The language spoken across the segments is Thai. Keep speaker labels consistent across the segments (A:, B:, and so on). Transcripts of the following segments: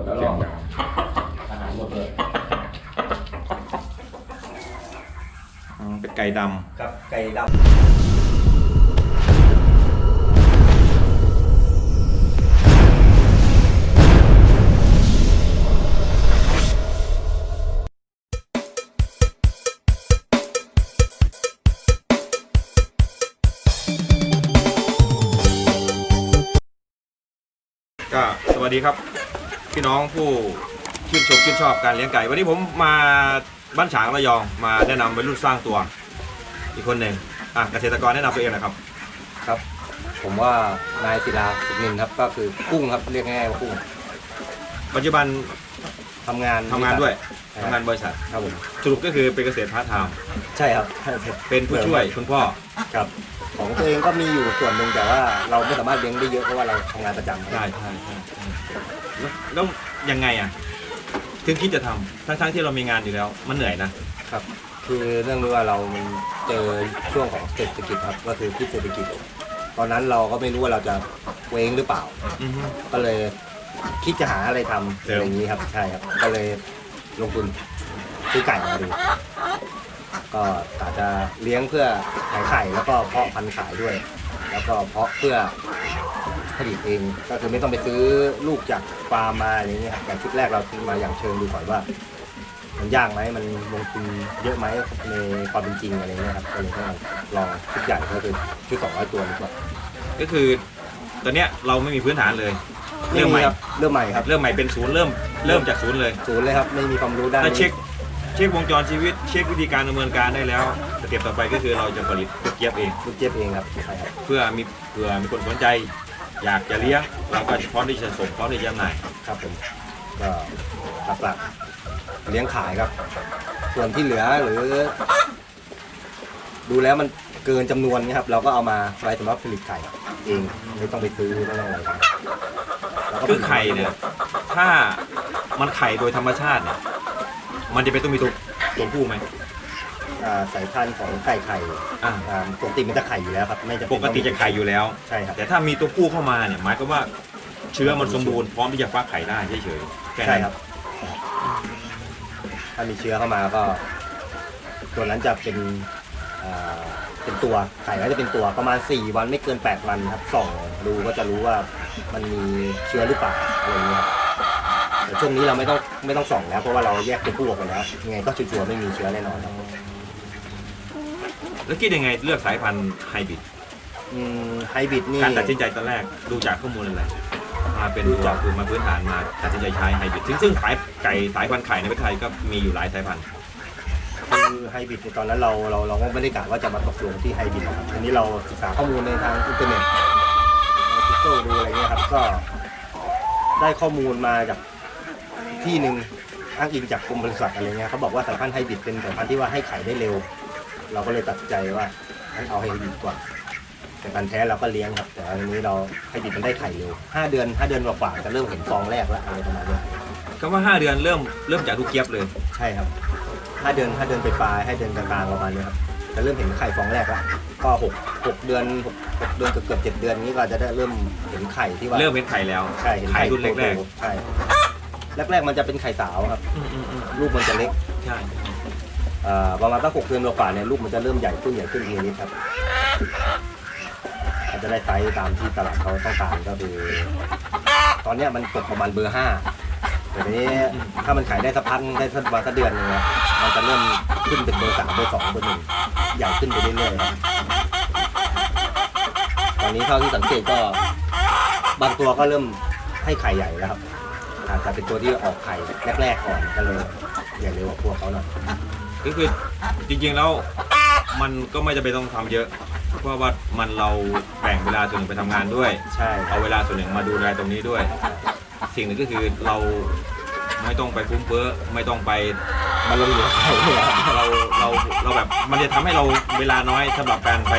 A: ดแล้วหร
B: เสีย
A: อง
B: ดัง
A: อาหารหมดเลย
B: อืมเป็นไก่ด
A: กับไก่ดำ
B: ก็สวัสดีครับ พี่น้องผู้ชื่นชมชื่นชอบการเลี้ยงไก่ วันนี้ผมมาบ้านฉางระยองมาแนะนำวัยรุ่นสร้างตัว อีกคนหนึ่งอะเกษตรกรแนะนำตัวเองหนะครับ
A: ครับผมว่านายศิลาสุนินครับก็คือกุ้งครับเรียกง่ายๆว่ากุ้ง
B: ปัจจุบัน
A: ทำงาน
B: ทำงานด้วย
A: ใช่
B: ทำงานบริษัท
A: ครับผม
B: สรุปก็คือเป็นเกษตรพาร์ทไทม์
A: ใช่ครับ
B: เป็นผู้ช่วยคุณพ่อ
A: ครับ ของตัวเองก็มีอยู่ส่วนหนึ่งแต่ว่าเราไม่สามารถเลี้ยงได้เยอะเพราะว่าเราทำงานประจำ
B: ใช่ใช่ใช่ใช่ แล้วแล้วยังไงอะ ถึงคิดจะทำทั้งทั้งๆที่เรามีงานอยู่แล้ว มันเหนื่อยนะ
A: ครับ คือเรื่องที่ว่าเราเจอช่วงของเศรษฐกิจครับ ก็คือพิษเศรษฐกิจ ตอนนั้นเราก็ไม่รู้ว่าเราจะเว้งหรือเปล่า
B: อือฮึ
A: ก็เลยคิดจะหาอะไรทำ
B: เสริม
A: อะไรอย่างนี้ครับ ใช่ครับ ก็เลยลงทุนซื้อไก่มาดู ก็อาจจะเลี้ยงเพื่อขายไข่แล้วก็เพาะพันธุ์ขายด้วย แล้วก็เพาะเพื่อ ผลิตเอง ก็คือไม่ต้องไปซื้อลูกจากฟาร์มมาอะไรอย่างเงี้ยครับอย่างชุดแรกเราซื้อมาอย่างเชิงดูก่อนว่า มันยากไหมมันลงทุนเยอะไหมในความเป็นจริงอะไรเงี้ยครับก็เลยต้องลองชุดใหญ่ก็คือชุดสองร้อยตัวดีกว่า
B: ก็คือตอนเนี้ยเราไม่มีพื้นฐานเลย เริ่มใหม่
A: ครับเริ่มใหม่ครับ
B: เริ่มใหม่เป็นศูนย์เริ่มเริ่มจากศูนย์เลย
A: ศูนย์เลยครับไม่มีความรู้ด้าน
B: ถ้า
A: นี้
B: เช็คเช็ควงจรชีวิตเช็ควิธีการดำเนินการได้แล้วสเต็ปต่อไปก็คือเราจะผลิตเกียบเอง
A: ลูกเจี๊ยบเองครับใช่ครับ
B: เพื่อมีเผื่อมีคนสนใจ อยากจะเลี้ยงเราก็พร้อมที่จะส่งพร้อมที่จะจำหน่าย
A: ครับผมก็หลักๆเลี้ยงขายครับ ส่วนที่เหลือหรือ ดูแล้วมันเกินจำนวนนะครับ เราก็เอามาไว้สำหรับผลิตไข่เองไม่ต้องไปซื้อไม่ต้องอะไรครับแล้วก็
B: คือไข่เนี่ยถ้ามันไข่โดยธรรมชาติเนี่ยมันจะเป็นต้องมีตัวตัวผู้ไหม
A: อ่าสายพันธุ์ของไก่ไข่
B: อ่า
A: อ่าปกติมันจะไข่อยู่แล้วครับ ไม่จะ
B: ปกติจะไข่อยู่แล้ว
A: ใช่ครับ
B: แต่ถ้ามีตัวผู้เข้ามาเนี่ยหมายความว่าเชื้อมันสมบูรณ์พร้อมที่จะฟักไข่ได้เฉยๆแค่
A: ใช่
B: นั้น
A: ครับ ถ้ามีเชื้อเข้ามาก็ ตัวนั้นจะเป็นอ่าเป็นตัวไข่ก็จะเป็นตัวประมาณ 4 วันไม่เกิน 8 วันครับส่องดูก็จะรู้ว่ามันมีเชื้อหรือเปล่าอะไรอย่างเงี้ยครับแต่ช่วงนี้เราไม่ต้องไม่ต้องส่องแล้วเพราะว่าเราแยกตัวผู้ออกไปแล้วยังไงก็ชัวร์ๆไม่มีเชื้อแน่นอนครับ
B: แล้วคิดยังไงเลือกสายพันธุ์ไฮบริด
A: อืมไฮบริดนี่
B: การตัดสินใจตอนแรกดูจากข้อมูลอะไรมาเป็น
A: ดู
B: ตัว
A: จาก
B: คือมาพื้นฐานมาตัดสินใจใช้ไฮบริดซึ่งซึ่งสายไก่สายพันธุ์ไข่ในประเทศไทยก็มีอยู่หลายสายพันธุ์
A: คือไฮบริดในตอนนั้นเราเราเราก็ไม่ได้กะว่าจะมาตกลงที่ไฮบริดนะครับทีนี้เราศึกษาข้อมูลในทางอินเทอร์เน็ตในทิกโก้ดูอะไรเงี้ยครับก็ได้ข้อมูลมาจากที่หนึ่งอ้างอิงจากกรมบริษัทอะไรเงี้ยเขาบอกว่าสายพันธุ์ไฮบริดเป็นสายพันธุ์ที่ว่าให้ไข่ได้เร็ว เราก็เลยตัดสินใจว่างั้นเอาไฮบริดดีกว่าแต่การแท้เราก็เลี้ยงครับ แต่อันนี้เราไฮบริดมันได้ไข่เร็วห้าเดือนห้าเดือนกว่าๆจะเริ่มเห็นฟองแรกแล้วอะไรประมาณเนี้ย
B: คำว่า 5 เดือนเริ่มเริ่มจากลูกเกียบเลย
A: ใช่ครับห้าเดือนห้าเดือนไปปลายๆให้เดือนกลางๆประมาณนี้ครับจะเริ่มเห็นไข่ฟองแรกแล้วก็หกหกเดือนหกหกเดือนเกือบเกือบเจ็ดเดือนนี้ก็จะได้เริ่มเห็นไข่ที่ว่า
B: เริ่มเป็นไข่แล้ว
A: ใช่เห็น
B: ไข่รุ่นแรก
A: โตๆใช่แรกๆมันจะเป็นไข่สาวครับ
B: ๆอืมอืมอืม
A: ลูกมันจะเล็ก
B: ใช่
A: เอ่อ ประมาณตั้งหกเดือนกว่าเนี่ยลูกมันจะเริ่มใหญ่ขึ้นใหญ่ขึ้นทีนิดครับอาจจะได้ไซส์ตามที่ตลาดเขาต้องการก็คือ ตอนเนี้ยมันตกประมาณเบอร์ห้าแต่ทีนี้ถ้ามันขายได้สักพักได้สักวันสักเดือนนึงนะมันจะเริ่มขึ้นเป็นเบอร์สามเบอร์สองเบอร์หนึ่งใหญ่ขึ้นไปเรื่อยๆครับตอนนี้เท่าที่สังเกตก็บางตัวก็เริ่มให้ไข่ใหญ่แล้วครับอาจจะเป็นตัวที่ออกไข่แรกๆก่อนก็เลยใหญ่เร็วกว่าพวกเขาหน่อย
B: ก็คือจริงๆแล้วมันก็ไม่จำเป็นต้องทำเยอะ เพราะว่ามันเราแบ่งเวลาส่วนหนึ่งไปทำงานด้วย
A: ใช่
B: เอาเวลาส่วนหนึ่งมาดูแลตรงนี้ด้วย สิ่งหนึ่งก็คือเราไม่ต้องไปฟุ้มเฟ้อไม่ต้องไป
A: มันลงอยู่กับไข่เนี่ยครับ
B: เราเราเราแบบมันจะทำให้เราเวลาน้อยสำหรับการไป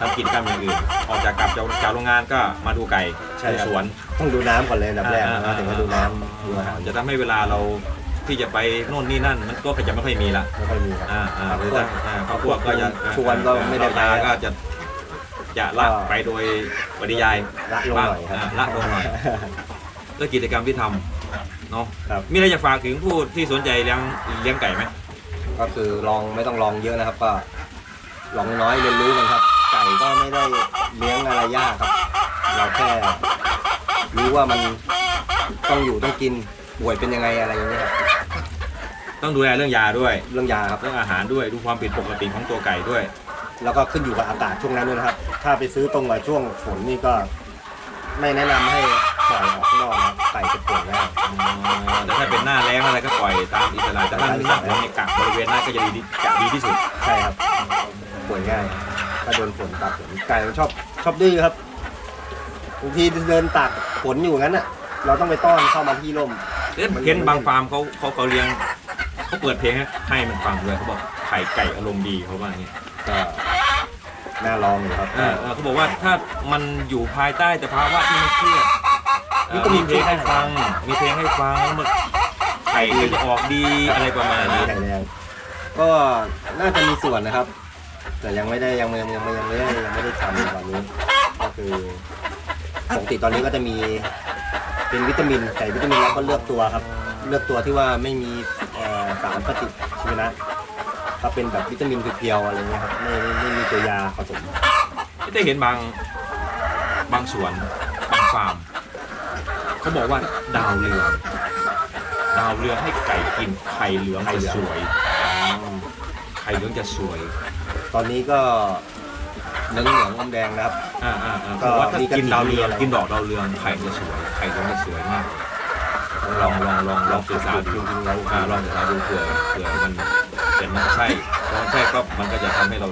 B: ทำกิจกรรมอย่างอื่น ออกจากกลับจากจากโรงงานก็มาดูไก่ดูสวน
A: ต้องดูน้ำก่อนเลยอันดับแรก
B: อ่า
A: นะถึงจะดูน้ำดูอาหาร
B: จะทำให้เวลาเรา ที่จะไปโน่นนี่นั่น มันก็จะไม่ค่อยมีละ
A: ไม่ค่อยมีครับ
B: อ่าอ่าหรือ
A: คร
B: ถ้า
A: อบครัว
B: อ่าครอบครัวก็จะ
A: ชวนก็ไม่ได้ไป
B: เราก็จะจะละ
A: ก็
B: ไปโดยปริยาย
A: ละลงหน่อยครับ
B: อ่าละลงหน่อยก็กิจกรรมที่ทเนาะ
A: ครับ
B: มีอะไรจะฝากถึงผู้ที่สนใจเลี้ยงเลี้ยงไก่ไหม
A: ก็คือลองไม่ต้องลองเยอะนะครับ ก็ลองน้อยเรียนรู้กันครับ ไก่ก็ไม่ได้เลี้ยงอะไรยากครับ เราแค่รู้ว่ามันต้องอยู่ต้องกินป่วยเป็นยังไงอะไรอย่างเงี้ยครับ
B: ต้องดูแลเรื่องยาด้วย
A: เรื่องยาครับ
B: เรื่องอาหารด้วย ดูความผิดปกติของตัวไก่ด้วย
A: แล้วก็ขึ้นอยู่กับอากาศช่วงนั้นด้วยนะครับ ถ้าไปซื้อตรงกับช่วงฝนนี่ก็ ไม่แนะนำให้ปล่อยออกข้างนอกนะครับไก่จะป่วยง่าย
B: แต่ถ้าเป็นหน้าแล้งอะไรก็ปล่อยตามอิสระแต่ถ้ามีสระในกักบริเวณนั้นก็จะดีที่จะดีที่สุด
A: ใช่ครับป่วยง่ายถ้าโดนฝนตากฝนไก่มันชอบชอบดื้อครับบางทีเดินตากฝนอยู่งั้นอะ เราต้องไปต้อนเข้ามาที่ร่ม
B: เอ๊ะเห็นบางฟาร์มเขาเขาเขาเลี้ยง เขาเปิดเพลงให้ให้มันฟังด้วยเขาบอกไข่ไก่อารมณ์ดีเขาว่าอย่างเงี้ย
A: ก็น่าลองอยู่ครับ
B: เออเออเขาบอกว่าถ้ามันอยู่ภายใต้แต่ภาวะที่ไม่เครียดเอ่อมีเพลงให้ฟัง มีเพลงให้ฟังแล้วมันไข่ก็จะออกดีอะไรประมาณนี้
A: ไข่แดงก็น่าจะมีส่วนนะครับ แต่ยังไม่ได้ยังยังยังยังไม่ได้ยังไม่ได้ทำตอนนี้ก็คือปกติตอนนี้ก็จะมีเป็นวิตามินใส่วิตามินแล้วก็เลือกตัวครับ เลือกตัวที่ว่าไม่มีเอ่อ สารปฏิชีวนะก็เป็นแบบวิตามินเพียวๆอะไรเงี้ยครับไม่ไม่ไม่มีตัวยาผสม
B: ได้เห็นบางบางสวนบางฟาร์มเขาบอกว่าดาวเรืองดาวเรืองให้ไก่กินไข่เหลืองจะสวยไข่เหลืองจะสวย
A: ตอนนี้ก็เหลืองเหลืองอมแดงนะครับ
B: อ่าอ่าอ่า
A: ก็
B: เพราะว่าถ้า
A: มีกระ
B: กิน
A: ถิ่น
B: ดาวเรือง
A: มีอะไร
B: กินดอกดาวเรืองไข่จะสวยไข่เหลืองจะสวยมาก ลองลองลองลองศึกษาดู
A: จริงๆแล้ว
B: อ่าลองศึกษาดูเผื่อเผื่อมันเป็นมันใช่เพราะใช่ก็มันก็จะทำให้เรา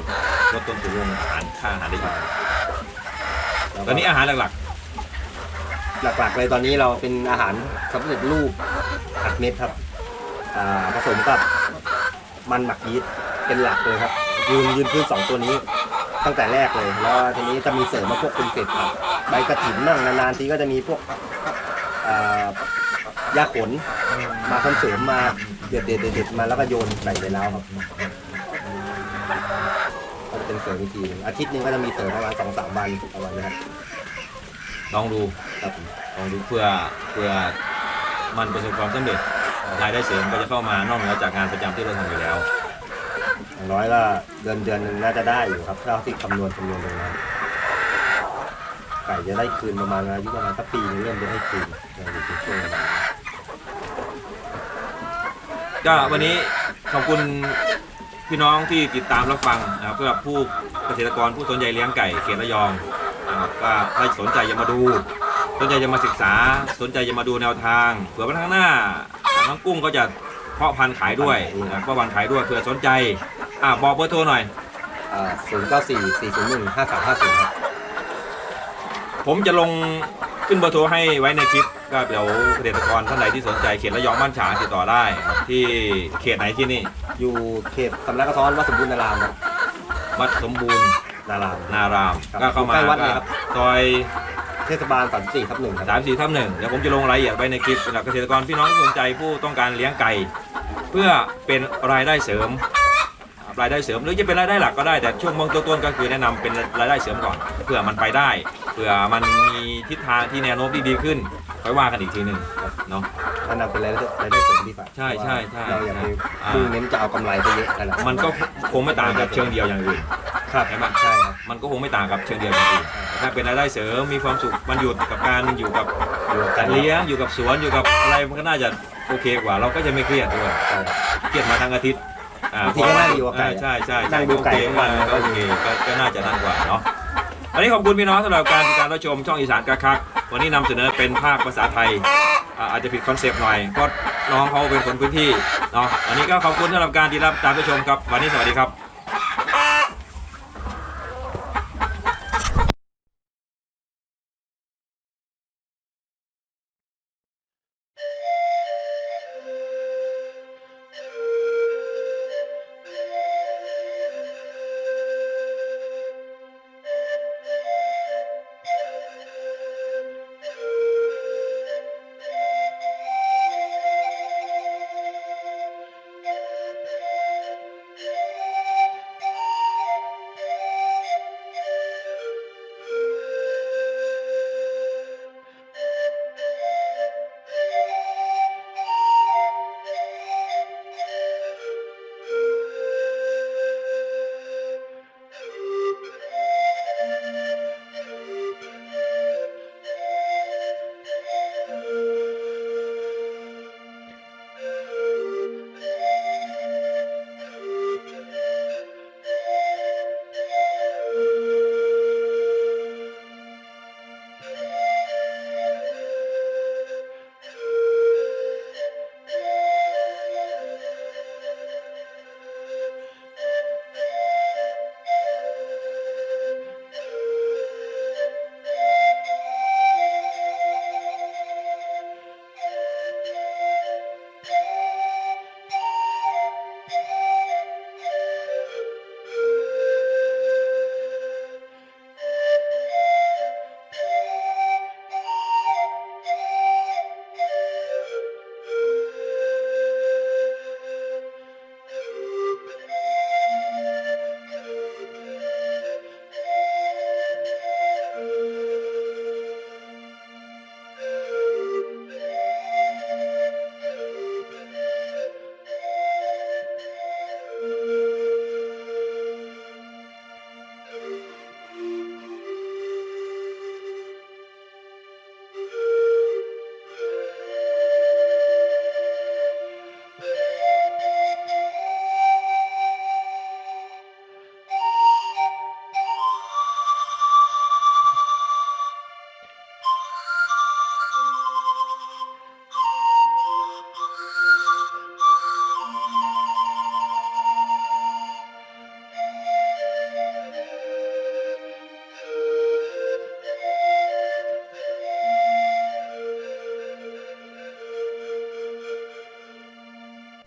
B: ลดต้นทุนเรื่องอาหารค่าอาหารได้เยอะตอนนี้อาหารหลัก
A: หลักๆเลยตอนนี้เราเป็นอาหารสำเร็จรูปอัดเม็ดครับอ่าผสมกับมันหมักยีสต์เป็นหลักเลยครับ ยืนยืนพื้นสองตัวนี้ตั้งแต่แรกเลย แล้วทีนี้จะมีเสริมมาพวกเป็นเศษผักใบกระถิ่นบ้างนานๆทีก็จะมีพวกอ่า ยาขนมาคอนเสริมมาเด็ดเด็ดเด็ดๆมาแล้วก็โยนใส่ในแล้วครับก็จะเป็นเสริมวิธีหนึ่งอาทิตย์หนึงก็จะมีเสริมประมาณสองสามวันประมาณนี้ครับ
B: ๆลองดู
A: ครับ
B: ลองดูเพื่อเพื่อมันประสบความสำเร็จรายได้เสริมก็จะเข้ามานอกเหนือจากงานประจำที่เราทำอยู่แล้ว
A: อย่างน้อยก็เดือนเดือนหนึ่งน่าจะได้อยู่ครับเท่าที่คำนวณคำนวณดูนะครับไก่จะได้คืนประมาณอายุประมาณสักปีนึงเริ่มจะให้คืนในช่วงนั้น
B: ก็วันนี้ขอบคุณพี่น้องที่ติดตามรับฟังนะครับสำหรับผู้เกษตรกรผู้สนใจเลี้ยงไก่เขตระยองนะครับก็ถ้าสนใจจะมาดู สนใจจะมาศึกษา สนใจจะมาดูแนวทางเผื่อวันข้างหน้าน้องกุ้งก็จะเพาะพันธุ์ขายด้วยนะครับเพาะพันธุ์ขายด้วยเผื่อสนใจอ่าบอกเบอร์โทรหน่อย
A: ศูนย์เก้าสี่สี่ศูนย์หนึ่งห้าสามห้าศูนย์ครับ
B: ผมจะลงขึ้นเบอร์โทรให้ไว้ในคลิป ก็เดี๋ยวเกษตรกรท่านใดที่สนใจเขตระยองบ้านฉางติดต่อได้ครับที่เขตไหนที่นี่
A: อยู่เขตสำนักกระท้อนวัดสมบูรณารามครับ
B: วัดสมบูรณ์
A: นาราม
B: นาราม
A: ครับ
B: ก็เข้ามา
A: ใกล้วัดเลยครับ
B: ซอย
A: เทศบาลสามสี่ทับหนึ่งครับ
B: สามสี่ทับหนึ่งเดี๋ยวผมจะลงรายละเอียดไว้ในคลิปสำหรับเกษตรกรพี่น้องที่สนใจผู้ต้องการเลี้ยงไก่ เพื่อเป็นรายได้เสริมรายได้เสริมหรือจะเป็นรายได้หลักก็ได้แต่ช่วงเบื้องต้นๆก็คือแนะนำเป็นรายได้เสริมก่อนเพื่อมันไปได้เพื่อมันมีทิศทางที่แนวโน้มที่ดีขึ้น ค่อยว่ากันอีกทีหนึ่งเนาะ
A: แนะนำเป็นรายได้รายได้เสริมดีกว่า
B: ใช่ใช่ใช่
A: เราอย่าไป
B: อ่า
A: มุ่งเน้นจะเอากำไรไปเยอะนั่นแหละ
B: มันก็คงไม่ต่างกับเชิงเดียวอย่างอื่น
A: ครับ
B: ใช่ไหม
A: ใช่ครับ
B: มันก็คงไม่ต่างกับเชิงเดียวอย่างอื่นแต่ถ้าเป็นรายได้เสริมมีความสุขมันอยู่กับการอยู่กับ
A: อยู่กับ
B: การเลี้ยงอยู่กับสวนอยู่กับอะไรมันก็น่าจะโอเคกว่า เราก็จะไม่เครียดด้วย
A: ใช่
B: เครียดมาทั้งอาทิตย์อ่า
A: บางทีก็นั่งอยู่กับไก่
B: ใช่ใช่
A: นั่งดูไก่ทั้งวัน
B: ก็โอเคก็ก็น่าจะนั่งกว่าเนาะวันนี้ขอบคุณพี่น้องสำหรับการติดตามรับชมช่องอีสานกะคัก วันนี้นำเสนอเป็นภาคภาษาไทยอ่าอาจจะผิดคอนเซปต์หน่อยก็น้องเขาเป็นคนพื้นที่เนาะวันนี้ก็ขอบคุณสำหรับการที่รับตามรับชมครับ วันนี้สวัสดีครับ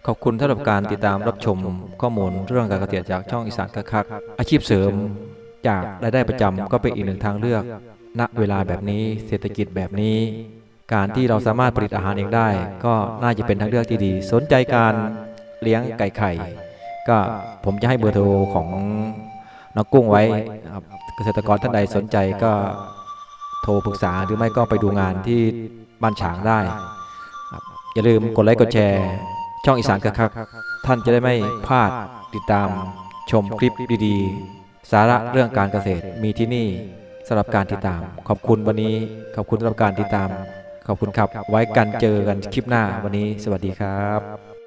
C: ขอบคุณสำหรับการติดตามรับชมข้อมูลเรื่องการเกษตรจากช่องอีสานคักคักอาชีพเสริมจากรายได้ประจำก็เป็นอีกหนึ่งทางเลือก ณ เวลาแบบนี้เศรษฐกิจแบบนี้ การที่เราสามารถผลิตอาหารเองได้ ก็น่าจะเป็นทางเลือกที่ดี สนใจการเลี้ยงไก่ไข่ ก็ผมจะให้เบอร์โทรของน้องกุ้งไว้ครับเกษตรกรท่านใดสนใจก็โทรปรึกษาหรือไม่ก็ไปดูงานที่บ้านฉางได้ อย่าลืมกดไลค์กดแชร์ ช่องอีสานคักๆท่านจะได้ไม่พลาดติดตามชมคลิปดีๆ สาระเรื่องการเกษตรมีที่นี่สำหรับการติดตาม ขอบคุณวันนี้ขอบคุณสำหรับการติดตาม ขอบคุณครับ ไว้กันเจอกันคลิปหน้าวันนี้ สวัสดีครับ